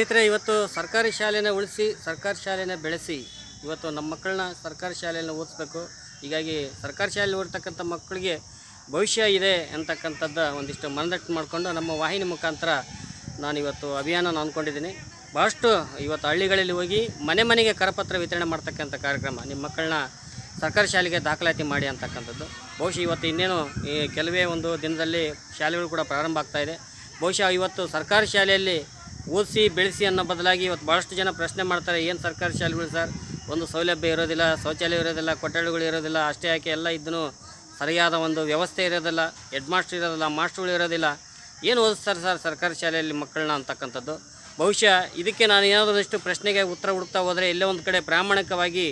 ಸ್ನೇಹಿತರೆ, ಇವತ್ತು ಸರ್ಕಾರಿ ಶಾಲೆನ ಉಳಿಸಿ, ಸರ್ಕಾರಿ ಶಾಲೆನ ಬೆಳೆಸಿ ಇವತ್ತು ನಮ್ಮ ಮಕ್ಕಳನ್ನ ಸರ್ಕಾರಿ ಶಾಲೆಯನ್ನು ಓದಿಸ್ಬೇಕು. ಹೀಗಾಗಿ ಸರ್ಕಾರಿ ಶಾಲೆಯಲ್ಲಿ ಓದ್ತಕ್ಕಂಥ ಮಕ್ಕಳಿಗೆ ಭವಿಷ್ಯ ಇದೆ ಅಂತಕ್ಕಂಥದ್ದು ಒಂದಿಷ್ಟು ಮನದಟ್ಟು ಮಾಡಿಕೊಂಡು ನಮ್ಮ ವಾಹಿನಿ ಮುಖಾಂತರ ನಾನು ಇವತ್ತು ಅಭಿಯಾನ ಅಂದ್ಕೊಂಡಿದ್ದೀನಿ. ಭಾಳಷ್ಟು ಇವತ್ತು ಹಳ್ಳಿಗಳಲ್ಲಿ ಹೋಗಿ ಮನೆ ಮನೆಗೆ ಕರಪತ್ರ ವಿತರಣೆ ಮಾಡ್ತಕ್ಕಂಥ ಕಾರ್ಯಕ್ರಮ ನಿಮ್ಮ ಮಕ್ಕಳನ್ನ ಸರ್ಕಾರಿ ಶಾಲೆಗೆ ದಾಖಲಾತಿ ಮಾಡಿ ಅಂತಕ್ಕಂಥದ್ದು. ಬಹುಶಃ ಇವತ್ತು ಇನ್ನೇನು ಈ ಕೆಲವೇ ಒಂದು ದಿನದಲ್ಲಿ ಶಾಲೆಗಳು ಕೂಡ ಪ್ರಾರಂಭ ಆಗ್ತಾಯಿದೆ ಬಹುಶಃ ಇವತ್ತು ಸರ್ಕಾರಿ ಶಾಲೆಯಲ್ಲಿ ಓದಿಸಿ ಬೆಳೆಸಿ ಅನ್ನೋ ಬದಲಾಗಿ ಇವತ್ತು ಭಾಳಷ್ಟು ಜನ ಪ್ರಶ್ನೆ ಮಾಡ್ತಾರೆ, ಏನು ಸರ್ಕಾರಿ ಶಾಲೆಗಳು ಸರ್? ಒಂದು ಸೌಲಭ್ಯ ಇರೋದಿಲ್ಲ, ಶೌಚಾಲಯ ಇರೋದಿಲ್ಲ, ಕೊಠಡಿಗಳು ಇರೋದಿಲ್ಲ, ಅಷ್ಟೇ ಯಾಕೆ ಎಲ್ಲ ಇದನ್ನು ಸರಿಯಾದ ಒಂದು ವ್ಯವಸ್ಥೆ ಇರೋದಿಲ್ಲ, ಹೆಡ್ ಮಾಸ್ಟರ್ ಇರೋದಿಲ್ಲ, ಮಾಸ್ಟ್ರುಗಳು ಇರೋದಿಲ್ಲ? ಏನು ಓದಿಸ್ತಾರೆ ಸರ್ ಸರ್ಕಾರಿ ಶಾಲೆಯಲ್ಲಿ ಮಕ್ಕಳನ್ನ ಅಂತಕ್ಕಂಥದ್ದು? ಬಹುಶಃ ಇದಕ್ಕೆ ನಾನು ಏನಾದರೂ ಪ್ರಶ್ನೆಗೆ ಉತ್ತರ ಹುಡುಕ್ತಾ ಹೋದರೆ ಎಲ್ಲೇ ಒಂದು ಕಡೆ ಪ್ರಾಮಾಣಿಕವಾಗಿ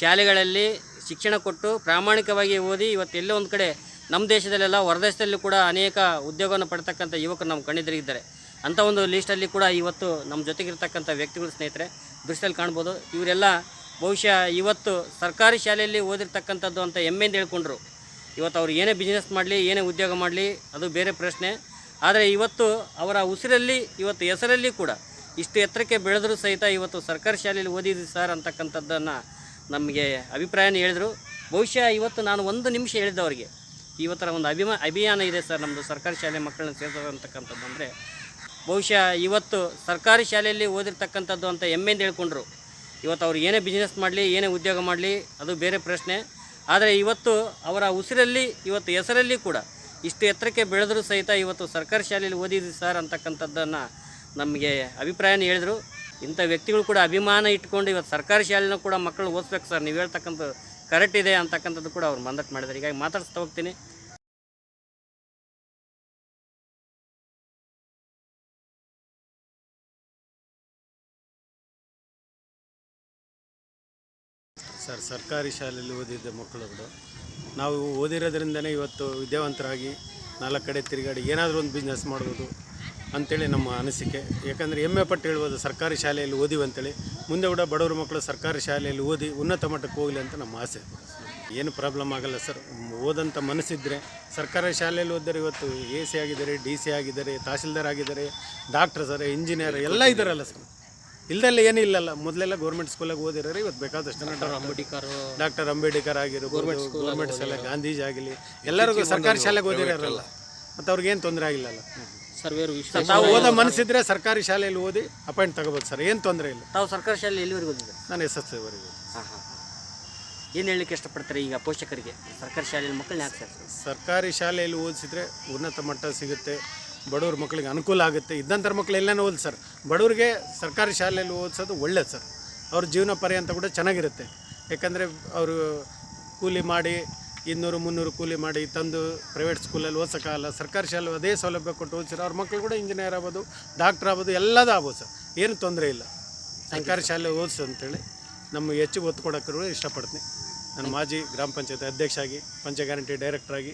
ಶಾಲೆಗಳಲ್ಲಿ ಶಿಕ್ಷಣ ಕೊಟ್ಟು ಪ್ರಾಮಾಣಿಕವಾಗಿ ಓದಿ ಇವತ್ತು ಎಲ್ಲೋ ಒಂದು ಕಡೆ ನಮ್ಮ ದೇಶದಲ್ಲೆಲ್ಲ ಹೊರದೇಶದಲ್ಲೂ ಕೂಡ ಅನೇಕ ಉದ್ಯೋಗವನ್ನು ಪಡ್ತಕ್ಕಂಥ ಯುವಕರು ನಮ್ಮ ಕಣ್ಣಿದ್ರಿದ್ದಾರೆ ಅಂಥ ಒಂದು ಲೀಸ್ಟಲ್ಲಿ ಕೂಡ ಇವತ್ತು ನಮ್ಮ ಜೊತೆಗಿರ್ತಕ್ಕಂಥ ವ್ಯಕ್ತಿಗಳು, ಸ್ನೇಹಿತರೆ, ದೃಶ್ಯದಲ್ಲಿ ಕಾಣ್ಬೋದು. ಇವರೆಲ್ಲ ಬಹುಶಃ ಇವತ್ತು ಸರ್ಕಾರಿ ಶಾಲೆಯಲ್ಲಿ ಓದಿರ್ತಕ್ಕಂಥದ್ದು ಅಂತ ಹೆಮ್ಮೆಯಿಂದ ಹೇಳ್ಕೊಂಡ್ರು. ಇವತ್ತು ಅವ್ರು ಏನೇ ಬಿಸ್ನೆಸ್ ಮಾಡಲಿ, ಏನೇ ಉದ್ಯೋಗ ಮಾಡಲಿ, ಅದು ಬೇರೆ ಪ್ರಶ್ನೆ. ಆದರೆ ಇವತ್ತು ಅವರ ಉಸಿರಲ್ಲಿ, ಇವತ್ತು ಹೆಸರಲ್ಲಿ ಕೂಡ ಇಷ್ಟು ಎತ್ತರಕ್ಕೆ ಬೆಳೆದರೂ ಸಹಿತ ಇವತ್ತು ಸರ್ಕಾರಿ ಶಾಲೆಯಲ್ಲಿ ಓದಿದ್ವಿ ಸರ್ ಅಂತಕ್ಕಂಥದ್ದನ್ನು ನಮಗೆ ಅಭಿಪ್ರಾಯನ ಹೇಳಿದರು. ಬಹುಶಃ ಇವತ್ತು ನಾನು ಒಂದು ನಿಮಿಷ ಹೇಳಿದ್ದೆ ಅವರಿಗೆ. ಇವತ್ತರ ಒಂದು ಅಭಿಮಾ, ಅಭಿಯಾನ ಇದೆ ಸರ್ ನಮ್ಮದು ಸರ್ಕಾರಿ ಶಾಲೆ ಮಕ್ಕಳನ್ನ ಸೇರಿಸೋದು ಅಂತಕ್ಕಂಥದ್ದು ಅಂದರೆ ಬಹುಶಃ ಇವತ್ತು ಸರ್ಕಾರಿ ಶಾಲೆಯಲ್ಲಿ ಓದಿರ್ತಕ್ಕಂಥದ್ದು ಅಂತ ಹೆಮ್ಮೆಯಿಂದ ಹೇಳ್ಕೊಂಡ್ರು. ಇವತ್ತು ಅವ್ರು ಏನೇ ಬಿಸ್ನೆಸ್ ಮಾಡಲಿ, ಏನೇ ಉದ್ಯೋಗ ಮಾಡಲಿ, ಅದು ಬೇರೆ ಪ್ರಶ್ನೆ. ಆದರೆ ಇವತ್ತು ಅವರ ಉಸಿರಲ್ಲಿ, ಇವತ್ತು ಹೆಸರಲ್ಲಿ ಕೂಡ ಇಷ್ಟು ಎತ್ತರಕ್ಕೆ ಬೆಳೆದರೂ ಸಹಿತ ಇವತ್ತು ಸರ್ಕಾರಿ ಶಾಲೆಯಲ್ಲಿ ಓದಿದ್ವಿ ಸರ್ ಅಂತಕ್ಕಂಥದ್ದನ್ನು ನಮಗೆ ಅಭಿಪ್ರಾಯನ ಹೇಳಿದರು. ಇಂಥ ವ್ಯಕ್ತಿಗಳು ಕೂಡ ಅಭಿಮಾನ ಇಟ್ಕೊಂಡು ಇವತ್ತು ಸರ್ಕಾರಿ ಶಾಲೆನೂ ಕೂಡ ಮಕ್ಕಳು ಓದಿಸ್ಬೇಕು ಸರ್. ನೀವು ಹೇಳ್ತಕ್ಕಂಥ ಕರೆಕ್ಟ್ ಇದೆ ಅಂತಕ್ಕಂಥದ್ದು ಕೂಡ ಅವ್ರು ಮಂದಟ್ಟು ಮಾಡಿದ್ದಾರೆ. ಹೀಗಾಗಿ ಮಾತಾಡ್ಸ್ತಾ ಹೋಗ್ತೀನಿ. ಸರ್, ಸರ್ಕಾರಿ ಶಾಲೆಯಲ್ಲಿ ಓದಿದ್ದ ಮಕ್ಕಳುಗಳು. ನಾವು ಓದಿರೋದ್ರಿಂದನೇ ಇವತ್ತು ವಿದ್ಯಾವಂತರಾಗಿ ನಾಲ್ಕು ಕಡೆ ತಿರುಗಾಡಿ ಏನಾದರೂ ಒಂದು ಬಿಸ್ನೆಸ್ ಮಾಡ್ಬೋದು ಅಂಥೇಳಿ ನಮ್ಮ ಅನಿಸಿಕೆ. ಯಾಕಂದರೆ ಹೆಮ್ಮೆ ಪಟ್ಟು ಹೇಳ್ಬೋದು, ಸರ್ಕಾರಿ ಶಾಲೆಯಲ್ಲಿ ಓದಿವಿ ಅಂತೇಳಿ. ಮುಂದೆ ಕೂಡ ಬಡವ್ರ ಮಕ್ಕಳು ಸರ್ಕಾರಿ ಶಾಲೆಯಲ್ಲಿ ಓದಿ ಉನ್ನತ ಮಟ್ಟಕ್ಕೆ ಹೋಗಲಿ ಅಂತ ನಮ್ಮ ಆಸೆ. ಏನು ಪ್ರಾಬ್ಲಮ್ ಆಗಲ್ಲ ಸರ್. ಓದಂಥ ಮನಸ್ಸಿದ್ರೆ ಸರ್ಕಾರಿ ಶಾಲೆಯಲ್ಲಿ ಓದಿದ್ರೆ ಇವತ್ತು ಎ ಸಿ ಆಗಿದ್ದಾರೆ, ಡಿ ಸಿ ಆಗಿದ್ದಾರೆ, ತಹಸೀಲ್ದಾರ್ ಆಗಿದ್ದಾರೆ ಡಾಕ್ಟ್ರ್ ಸರ್ ಇಂಜಿನಿಯರ್ ಎಲ್ಲ ಇದ್ದಾರಲ್ಲ ಸರ್. ಇಲ್ದಲ್ಲ ಏನೂ ಇಲ್ಲಲ್ಲ. ಮೊದಲೆಲ್ಲ ಗೌರ್ಮೆಂಟ್ ಸ್ಕೂಲಾಗಿ ಓದಿರೋರು ಇವತ್ತು ಬೇಕಾದಷ್ಟು ಜನ ಅಂಬೇಡ್ಕರ್. ಡಾಕ್ಟರ್ ಅಂಬೇಡ್ಕರ್ ಆಗಿರ್ಬೋದು ಗೌರ್ಮೆಂಟ್ ಶಾಲೆ ಗಾಂಧೀಜಿ ಆಗಲಿ ಎಲ್ಲರಿಗೂ ಸರ್ಕಾರಿ ಶಾಲೆಗೆ ಓದಿರೋರಲ್ಲ ಮತ್ತು ಅವ್ರಿಗೇನು ತೊಂದರೆ ಆಗಿಲ್ಲಲ್ಲ. ಸರ್ವೇರು ತಾವು ಓದೋ ಮನಸ್ಸಿದ್ರೆ ಸರ್ಕಾರಿ ಶಾಲೆಯಲ್ಲಿ ಓದಿ ಅಪಾಯಿಂಟ್ ತಗೋಬೋದು ಸರ್ ಏನು ತೊಂದರೆ ಇಲ್ಲ. ತಾವು ಸರ್ಕಾರಿ ಶಾಲೆ ಎಲ್ಲಿವರೆಗೂ ಓದಿದ್ದಾರೆ ನಾನು ಎಸ್ ಎಸ್ ವರೆಗೂ. ಹಾಂ ಹಾಂ ಏನು ಹೇಳಲಿಕ್ಕೆ ಇಷ್ಟಪಡ್ತಾರೆ ಈಗ ಪೋಷಕರಿಗೆ? ಸರ್ಕಾರಿ ಶಾಲೆಯಲ್ಲಿ ಮಕ್ಕಳನ್ನ ಹಾಕ್ತಾರೆ ಸರ್ಕಾರಿ ಶಾಲೆಯಲ್ಲಿ ಓದಿಸಿದ್ರೆ ಉನ್ನತ ಮಟ್ಟ ಸಿಗುತ್ತೆ. ಬಡವ್ರ ಮಕ್ಕಳಿಗೆ ಅನುಕೂಲ ಆಗುತ್ತೆ. ಇದ್ದಂಥರ ಮಕ್ಕಳು ಎಲ್ಲನೂ ಓದಿ ಸರ್. ಬಡವ್ರಿಗೆ ಸರ್ಕಾರಿ ಶಾಲೆಯಲ್ಲಿ ಓದಿಸೋದು ಒಳ್ಳೇದು ಸರ್. ಅವ್ರ ಜೀವನ ಪರ್ಯಂತ ಕೂಡ ಚೆನ್ನಾಗಿರುತ್ತೆ. ಯಾಕಂದರೆ ಅವರು ಕೂಲಿ ಮಾಡಿ, ಇನ್ನೂರು, ಮುನ್ನೂರು ಕೂಲಿ ಮಾಡಿ ತಂದು ಪ್ರೈವೇಟ್ ಸ್ಕೂಲಲ್ಲಿ ಓದ್ಸೋಕ್ಕಾಗಲ್ಲ ಸರ್ಕಾರಿ ಶಾಲೆ ಅದೇ ಸೌಲಭ್ಯ ಕೊಟ್ಟು ಓದಿಸಿರೋ ಅವ್ರ ಮಕ್ಕಳು ಕೂಡ ಇಂಜಿನಿಯರ್ ಆಗ್ಬೋದು ಡಾಕ್ಟ್ರ್ ಆಗ್ಬೋದು, ಎಲ್ಲದೂ ಆಗ್ಬೋದು ಸರ್. ಏನು ತೊಂದರೆ ಇಲ್ಲ. ಸರ್ಕಾರಿ ಶಾಲೆ ಓದಿಸು ಅಂತೇಳಿ ನಮ್ಮ ಹೆಚ್ಚು ಒತ್ತು ಕೊಡೋಕ್ಕೂ ಇಷ್ಟಪಡ್ತೀನಿ. ನಾನು ಮಾಜಿ ಗ್ರಾಮ ಪಂಚಾಯತ್ ಅಧ್ಯಕ್ಷ ಆಗಿ ಪಂಚ ಗ್ಯಾರಂಟಿ ಡೈರೆಕ್ಟರ್ ಆಗಿ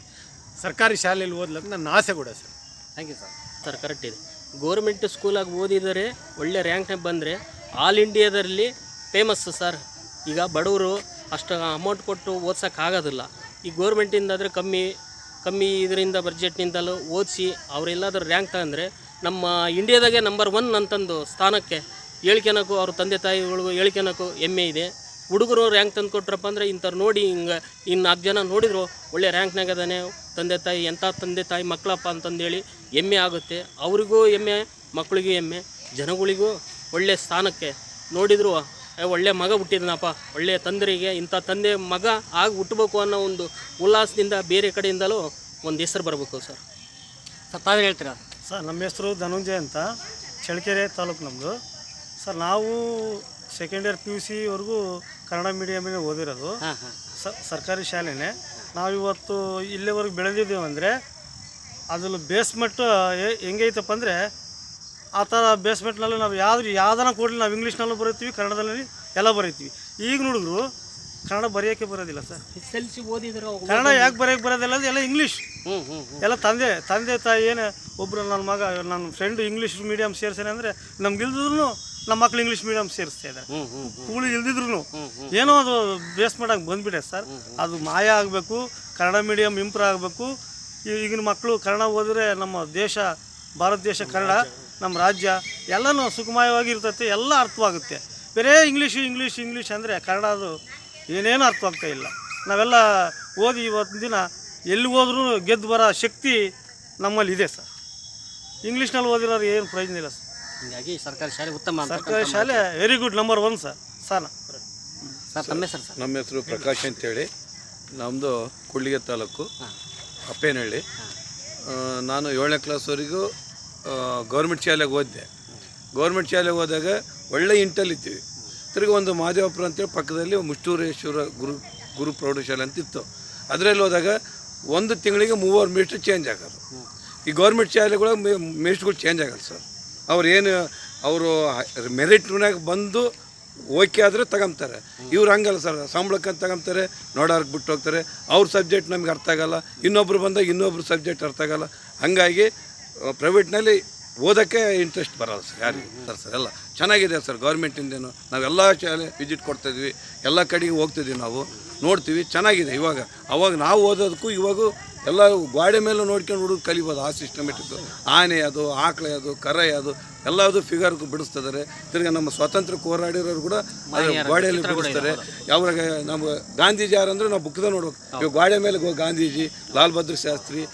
ಸರ್ಕಾರಿ ಶಾಲೆಯಲ್ಲಿ ಓದ್ಲಂತ ನನ್ನ ಆಸೆ ಕೂಡ sir. Thank you sir sir correct ಇದೆ. ಗೋರ್ಮೆಂಟ್ ಸ್ಕೂಲಾಗಿ ಓದಿದರೆ ಒಳ್ಳೆ ರ್ಯಾಂಕ್ನಾಗ ಬಂದರೆ ಆಲ್ ಇಂಡಿಯಾದಲ್ಲಿ ಫೇಮಸ್ ಸರ್ ಈಗ ಬಡವರು ಅಷ್ಟು ಅಮೌಂಟ್ ಕೊಟ್ಟು ಓದ್ಸೋಕ್ಕಾಗೋದಿಲ್ಲ ಈ ಗೋರ್ಮೆಂಟಿಂದಾದರೆ ಕಮ್ಮಿ ಕಮ್ಮಿ ಇದರಿಂದ ಬಜೆಟ್ನಿಂದಲೂ ಓದಿಸಿ ಅವರೆಲ್ಲಾದ್ರೂ ರ್ಯಾಂಕ್ ತಗೊಂಡ್ರೆ ನಮ್ಮ ಇಂಡಿಯಾದಾಗೆ ನಂಬರ್ ಒನ್ ಅಂತಂದು ಸ್ಥಾನಕ್ಕೆ ಹೇಳ್ಕೊಳಕ್ಕೂ ಅವ್ರ ತಂದೆ ತಾಯಿಗಳಿಗೂ ಹೇಳ್ಕೊಳಕ್ಕೂ ಹೆಮ್ಮೆ ಇದೆ. ಹುಡುಗರು ರ್ಯಾಂಕ್ ತಂದು ಕೊಟ್ರಪ್ಪ ಅಂದರೆ ಇಂಥವ್ರು ನೋಡಿ ಹಿಂಗೆ ಇನ್ನು ನಾಲ್ಕು ಜನ ನೋಡಿದ್ರು ಒಳ್ಳೆ ರ್ಯಾಂಕ್ನಾಗ ಅದಾನೆ ತಂದೆ ತಾಯಿ ಎಂಥ ತಂದೆ ತಾಯಿ ಮಕ್ಕಳಪ್ಪ ಅಂತಂದೇಳಿ ಹೆಮ್ಮೆ ಆಗುತ್ತೆ. ಅವರಿಗೂ ಹೆಮ್ಮೆ ಮಕ್ಕಳಿಗೂ ಹೆಮ್ಮೆ ಜನಗಳಿಗೂ ಒಳ್ಳೆ ಸ್ಥಾನಕ್ಕೆ ನೋಡಿದ್ರು ಒಳ್ಳೆ ಮಗ ಹುಟ್ಟಿದನಪ್ಪ ಒಳ್ಳೆಯ ತಂದರಿಗೆ ಇಂಥ ತಂದೆ ಮಗ ಆಗಿ ಹುಟ್ಟಬೇಕು ಅನ್ನೋ ಒಂದು ಉಲ್ಲಾಸದಿಂದ ಬೇರೆ ಕಡೆಯಿಂದಲೂ ಒಂದು ಹೆಸರು ಬರಬೇಕು ಸರ್. ಸರ್ ತಾವೇ ಹೇಳ್ತೀರಾ? ಸರ್ ನಮ್ಮ ಹೆಸರು ಧನುಂಜಯ ಅಂತ ಚಳ್ಳಕೆರೆ ತಾಲೂಕು ನಮ್ಮದು ಸರ್ ನಾವು ಸೆಕೆಂಡ್ ಇಯರ್ ಪಿ ಯು ಸಿವರೆಗೂ ಕನ್ನಡ ಮೀಡಿಯಮಿಗೆ ಓದಿರೋದು. ಸರ್ಕಾರಿ ಶಾಲೆನೇ. ನಾವಿವತ್ತು ಇಲ್ಲಿವರೆಗೆ ಬೆಳೆದಿದ್ದೇವೆ ಅಂದರೆ ಅದ್ರಲ್ಲಿ ಬೇಸ್ಮೆಂಟ್ ಹೆಂಗೈತಪ್ಪ ಅಂದರೆ ಆ ಥರ ಬೇಸ್ಮೆಂಟ್ನಲ್ಲಿ ನಾವು ಯಾವ್ದು ಯಾವ್ದಾನ ಕೊಡಲಿ ನಾವು ಇಂಗ್ಲೀಷ್ನಲ್ಲೂ ಬರೀತೀವಿ ಕನ್ನಡದಲ್ಲಿ ಎಲ್ಲ ಬರೀತೀವಿ. ಈಗ ನೋಡಿದ್ರು ಕನ್ನಡ ಬರೆಯೋಕ್ಕೆ ಬರೋದಿಲ್ಲ ಸರ್. ಸೆಲ್ಸಿ ಓದಿದ್ರು ಕನ್ನಡ ಯಾಕೆ ಬರೆಯೋಕ್ಕೆ ಬರೋದಿಲ್ಲ ಅಂದ್ರೆ ಎಲ್ಲ ಇಂಗ್ಲೀಷ್ ಎಲ್ಲ ತಂದೆ ತಂದೆ ತಾಯಿ ಏನು ಒಬ್ಬರು ನನ್ನ ಮಗ ನನ್ನ ಫ್ರೆಂಡ್ ಇಂಗ್ಲೀಷ್ ಮೀಡಿಯಮ್ ಸೇರ್ಸೇನೆ ಅಂದರೆ ನಮ್ಗೆ ಇಲ್ದಿದ್ರು ನಮ್ಮ ಮಕ್ಳು ಇಂಗ್ಲೀಷ್ ಮೀಡಿಯಂ ಸೇರಿಸ್ತಾ ಇದ್ದಾರೆ. ಕೂಲಿ ಇಲ್ದಿದ್ರು ಏನೋ ಅದು ಬೇಸ್ ಮಾಡಕ್ಕೆ ಬಂದ್ಬಿಟ್ಟೆ ಸರ್ ಅದು ಮಾಯ ಆಗಬೇಕು ಕನ್ನಡ ಮೀಡಿಯಂ ಇಂಪ್ರೂವ್ ಆಗಬೇಕು. ಈಗಿನ ಮಕ್ಕಳು ಕನ್ನಡ ಓದಿದ್ರೆ ನಮ್ಮ ದೇಶ ಭಾರತ ದೇಶ ಕನ್ನಡ ನಮ್ಮ ರಾಜ್ಯ ಎಲ್ಲನೂ ಸುಖಮಯವಾಗಿ ಇರ್ತೈತೆ ಎಲ್ಲ ಅರ್ಥವಾಗುತ್ತೆ. ಬೇರೆ ಇಂಗ್ಲೀಷು ಇಂಗ್ಲೀಷ್ ಇಂಗ್ಲೀಷ್ ಅಂದರೆ ಕನ್ನಡ ಅದು ಏನೇನು ಅರ್ಥವಾಗ್ತಾ ಇಲ್ಲ. ನಾವೆಲ್ಲ ಓದಿ ಇವತ್ತಿನ ದಿನ ಎಲ್ಲಿ ಹೋದ್ರೂ ಗೆದ್ದು ಬರೋ ಶಕ್ತಿ ನಮ್ಮಲ್ಲಿ ಇದೆ ಸರ್ ಇಂಗ್ಲೀಷ್ನಲ್ಲಿ ಓದಿರೋರು ಏನು ಪ್ರಯೋಜನ ಇಲ್ಲ ಸರ್ ಹೀಗಾಗಿ ಸರ್ಕಾರಿ ಶಾಲೆ ಉತ್ತಮ ಅಂತ ಸರ್ಕಾರಿ ಶಾಲೆ very good number one sir ಸಾಲ. ಸರ್ ತಮ್ಮ ಹೆಸರು ಸರ್? ನಮ್ಮ ಹೆಸರು ಪ್ರಕಾಶ್ ಅಂತೇಳಿ. ನಮ್ಮದು ಕುಳ್ಳಿಗೆ ತಾಲೂಕು. ಅಪ್ಪೇನಹಳ್ಳಿ. ಆ, ನಾನು ಏಳನೇ ಕ್ಲಾಸ್ವರೆಗೂ ಗೌರ್ಮೆಂಟ್ ಶಾಲೆಗೆ ಓದಿದೆ ಗೌರ್ಮೆಂಟ್ ಶಾಲೆಗೆ ಹೋದಾಗ ಒಳ್ಳೆ ಇಂಟಲ್ಲಿದ್ದೀವಿ ತಿರ್ಗಿ ಒಂದು ಮಾದೇವಪುರ ಅಂತೇಳಿ ಪಕ್ಕದಲ್ಲಿ ಮುಷ್ಟೂರೇಶ್ವರ ಗುರು ಗುರು ಪ್ರೌಢಶಾಲೆ ಅಂತ ಇತ್ತು. ಅದರಲ್ಲಿ ಹೋದಾಗ ಒಂದು ತಿಂಗಳಿಗೆ ಮೂವರು ಮೇಸ್ಟ್ರು ಚೇಂಜ್ ಆಗೋರು ಈ ಗೌರ್ಮೆಂಟ್ ಶಾಲೆಗಳ ಮೇಸ್ಟ್ಗಳು ಚೇಂಜ್ ಆಗಲ್ಲ ಸರ್ ಅವ್ರು ಏನು ಅವರು ಮೆರಿಟ್ನಾಗ ಬಂದು ಓಕೆ ಆದರೆ ತಗೊಂತಾರೆ ಇವ್ರು ಹಂಗಲ್ಲ ಸರ್ ಸಂಬಳಕ್ಕೆ ತಗೊಂತಾರೆ ನೋಡೋರ್ಗೆ ಬಿಟ್ಟು ಹೋಗ್ತಾರೆ. ಅವ್ರ ಸಬ್ಜೆಕ್ಟ್ ನಮ್ಗೆ ಅರ್ಥ ಆಗಲ್ಲ. ಇನ್ನೊಬ್ರು ಬಂದಾಗ ಇನ್ನೊಬ್ರು ಸಬ್ಜೆಕ್ಟ್ ಅರ್ಥ ಆಗಲ್ಲ. ಹಾಗಾಗಿ ಪ್ರೈವೇಟ್ನಲ್ಲಿ ಓದೋಕ್ಕೆ ಇಂಟ್ರೆಸ್ಟ್ ಬರಲ್ಲ ಸರ್, ಯಾರಿಗೆ ಸರ್ ಸರ್, ಎಲ್ಲ ಚೆನ್ನಾಗಿದೆ ಸರ್ ಗೌರ್ಮೆಂಟಿಂದೇನು ನಾವೆಲ್ಲ ಶಾಲೆ ವಿಸಿಟ್ ಕೊಡ್ತಾಯಿದ್ವಿ ಎಲ್ಲ ಕಡೆಗೆ ಹೋಗ್ತಿದ್ವಿ ನಾವು. ನೋಡ್ತೀವಿ, ಚೆನ್ನಾಗಿದೆ ಇವಾಗ. ಅವಾಗ ನಾವು ಓದೋದಕ್ಕೂ ಇವಾಗೂ ಎಲ್ಲ ಗೋಡೆ ಮೇಲೆ ನೋಡ್ಕೊಂಡು ಹುಡುಗ ಕಲಿಬೋದು. ಆ ಸಿಸ್ಟಮೆಟಿಕ್ ಆನೆ ಅದು ಆಕಳೆ ಅದು ಕರೆ ಅದು ಎಲ್ಲದು ಫಿಗರ್ ಬಿಡಿಸ್ತಿದ್ದಾರೆ. ತಿರ್ಗಿ ನಮ್ಮ ಸ್ವಾತಂತ್ರ್ಯ ಹೋರಾಡಿರೋರು ಕೂಡ ಅದು ಗೋಡೆಯಲ್ಲಿ ಬಿಡಿಸ್ತಾರೆ. ಯಾವಾಗ ನಮ್ಮ ಗಾಂಧೀಜಿ ಯಾರಂದ್ರೆ ನಾವು ಬುಕ್ದ ನೋಡ್ಬೇಕು. ಇವಾಗ ಗೋಡೆ ಮೇಲೆ ಗೋ- ಗಾಂಧೀಜಿ ಲಾಲ್ ಬಹದ್ದೂರ್ ಶಾಸ್ತ್ರಿ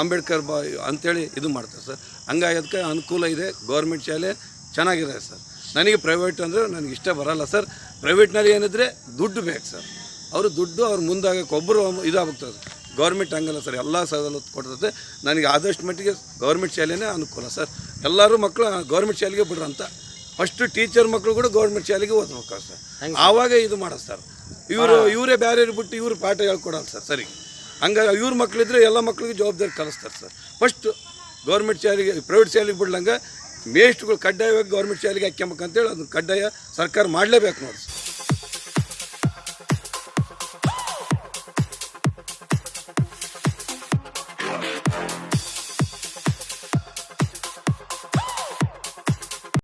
ಅಂಬೇಡ್ಕರ್ ಬಾ ಅಂತೇಳಿ ಇದು ಮಾಡ್ತಾರೆ ಸರ್. ಹಂಗಾಗಿ ಅದಕ್ಕೆ ಅನುಕೂಲ ಇದೆ. ಗೌರ್ಮೆಂಟ್ ಶಾಲೆ ಚೆನ್ನಾಗಿದೆ ಸರ್. ನನಗೆ ಪ್ರೈವೇಟ್ ಅಂದರೆ ನನಗೆ ಇಷ್ಟ ಬರಲ್ಲ ಸರ್. ಪ್ರೈವೇಟ್ನಲ್ಲಿ ಏನಿದ್ರೆ ದುಡ್ಡು ಬೇಕು ಸರ್. ಅವರು ದುಡ್ಡು ಅವ್ರು ಮುಂದಾಗಕ್ಕೆ ಒಬ್ಬರು ಇದಾಗ್ತದೆ ಗೌರ್ಮೆಂಟ್ ಹಂಗಲ್ಲ ಸರ್ ಎಲ್ಲ ಸವಲತ್ತು ಕೊಡ್ತದೆ. ನನಗೆ ಆದಷ್ಟು ಮಟ್ಟಿಗೆ ಗೌರ್ಮೆಂಟ್ ಶಾಲೆನೇ ಅನುಕೂಲ ಸರ್. ಎಲ್ಲರೂ ಮಕ್ಕಳು ಗೌರ್ಮೆಂಟ್ ಶಾಲೆಗೆ ಬಿಡ್ರಂತ ಫಸ್ಟ್ ಟೀಚರ್ ಮಕ್ಕಳು ಕೂಡ ಗೌರ್ಮೆಂಟ್ ಶಾಲೆಗೆ ಓದ್ಬೇಕು ಸರ್. ಆವಾಗ ಇದು ಮಾಡೋದು ಸರ್. ಇವರು ಇವರೇ ಬೇರೆ ಬಿಟ್ಟು ಇವರು ಪಾಠ ಹೇಳ್ಕೊಡಲ್ಲ ಸರ್ ಸರಿ. ಹಂಗಾಗಿ ಇವ್ರ ಮಕ್ಕಳಿದ್ರೆ ಎಲ್ಲ ಮಕ್ಳಿಗೆ ಜವಾಬ್ದಾರಿ ಕಲಿಸ್ತಾರೆ ಸರ್. ಫಸ್ಟ್ ಗೌರ್ಮೆಂಟ್ ಶಾಲೆಗೆ ಪ್ರೈವೇಟ್ ಶಾಲೆಗೆ ಬಿಡ್ಲಂಗೆ ಮೇಸ್ಟ್ಗಳು ಕಡ್ಡಾಯವಾಗಿ ಗೌರ್ಮೆಂಟ್ ಶಾಲೆಗೆ ಹಾಕ್ಯಂಬೇಕಂತೇಳಿ ಅದನ್ನು ಕಡ್ಡಾಯ ಸರ್ಕಾರ ಮಾಡಲೇಬೇಕು ನೋಡಿ ಸರ್.